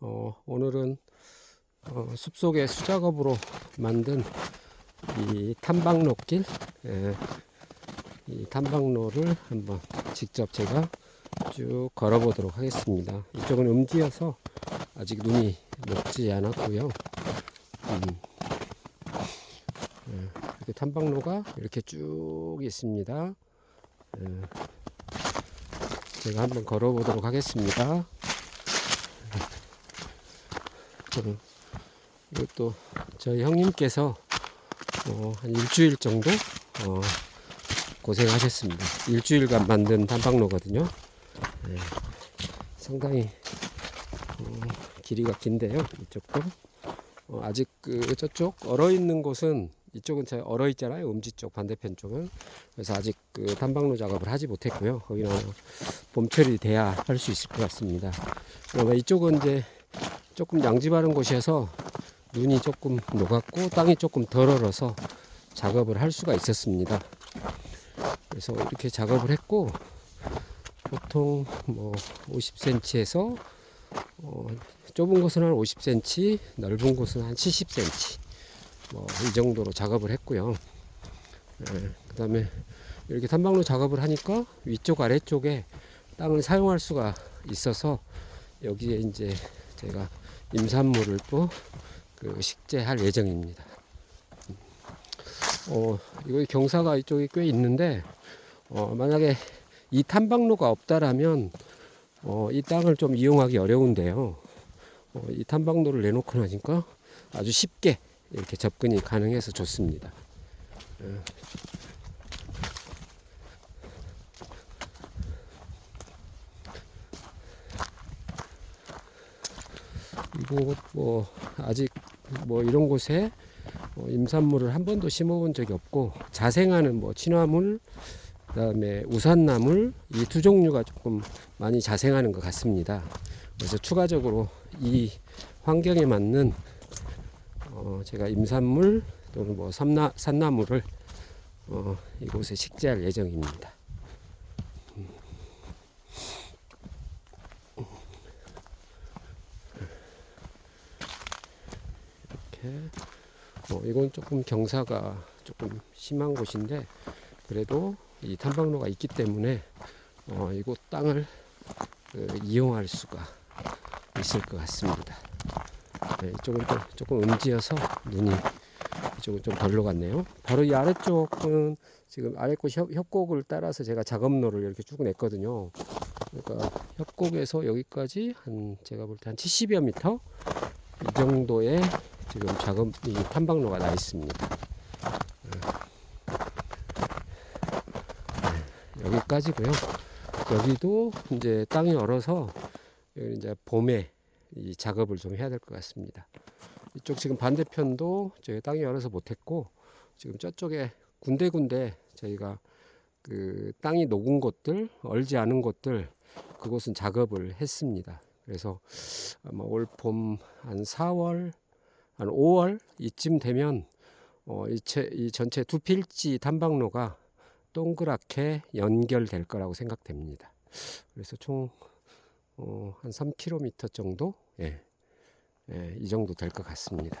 어, 오늘은 어, 숲속의 수작업으로 만든 이 탐방로길, 예, 이 탐방로를 한번 직접 제가 쭉 걸어 보도록 하겠습니다. 이쪽은 음지여서 아직 눈이 녹지 않았고요. 음, 예, 이렇게 탐방로가 이렇게 쭉 있습니다. 예, 제가 한번 걸어 보도록 하겠습니다. 음, 이것도 저희 형님께서 어, 한 일주일 정도 어, 고생하셨습니다. 일주일간 만든 단방로거든요. 네, 상당히 어, 길이가 긴데요. 이쪽도 어, 아직 그 저쪽 얼어 있는 곳은 이쪽은 잘 얼어 있잖아요. 음지 쪽 반대편 쪽은 그래서 아직 그 단방로 작업을 하지 못했고요. 거기는 봄철이 돼야 할 수 있을 것 같습니다. 이쪽은 이제 조금 양지 바른 곳이어서 눈이 조금 녹았고 땅이 조금 덜 얼어서 작업을 할 수가 있었습니다. 그래서 이렇게 작업을 했고 보통 뭐 50cm에서 어, 좁은 곳은 한 50cm, 넓은 곳은 한 70cm 뭐 이 정도로 작업을 했고요. 예, 그다음에 이렇게 탐방로 작업을 하니까 위쪽 아래쪽에 땅을 사용할 수가 있어서 여기에 이제 제가 임산물을 또 그 식재할 예정입니다. 어, 이거 경사가 이쪽에 꽤 있는데 어, 만약에 이 탐방로가 없다라면 어, 이 땅을 좀 이용하기 어려운데요. 어, 이 탐방로를 내놓고 나니까 아주 쉽게 이렇게 접근이 가능해서 좋습니다. 어. 이곳 뭐 아직 뭐 이런 곳에 어, 임산물을 한 번도 심어본 적이 없고 자생하는 뭐 친화물 그다음에 우산나물 이 두 종류가 조금 많이 자생하는 것 같습니다. 그래서 추가적으로 이 환경에 맞는 어 제가 임산물 또는 뭐 삼나, 산나물을 어 이곳에 식재할 예정입니다. 이렇게 어, 이건 조금 경사가 조금 심한 곳인데 그래도 이 탐방로가 있기 때문에 어, 이곳 땅을 그, 이용할 수가 있을 것 같습니다. 네, 이쪽은 좀 조금 음지여서 눈이 이쪽은 좀 덜 녹았네요. 바로 이 아래쪽은 지금 아래꽃 협, 협곡을 따라서 제가 작업로를 이렇게 쭉 냈거든요. 그러니까 협곡에서 여기까지 한 제가 볼 때 한 70여 미터 이 정도의 지금 작업 이 탐방로가 나 있습니다. 네, 여기까지고요. 여기도 이제 땅이 얼어서 이제 봄에 이 작업을 좀 해야 될 것 같습니다. 이쪽 지금 반대편도 저희 땅이 얼어서 못했고 지금 저쪽에 군데군데 저희가 그 땅이 녹은 곳들 얼지 않은 곳들 그곳은 작업을 했습니다. 그래서 아마 올 봄 한 4월 한 5월 이쯤 되면 어, 이, 채, 이 전체 두 필지 탐방로가 동그랗게 연결될 거라고 생각됩니다. 그래서 총 어, 한 3km 정도, 예, 예, 이 정도 될 것 같습니다.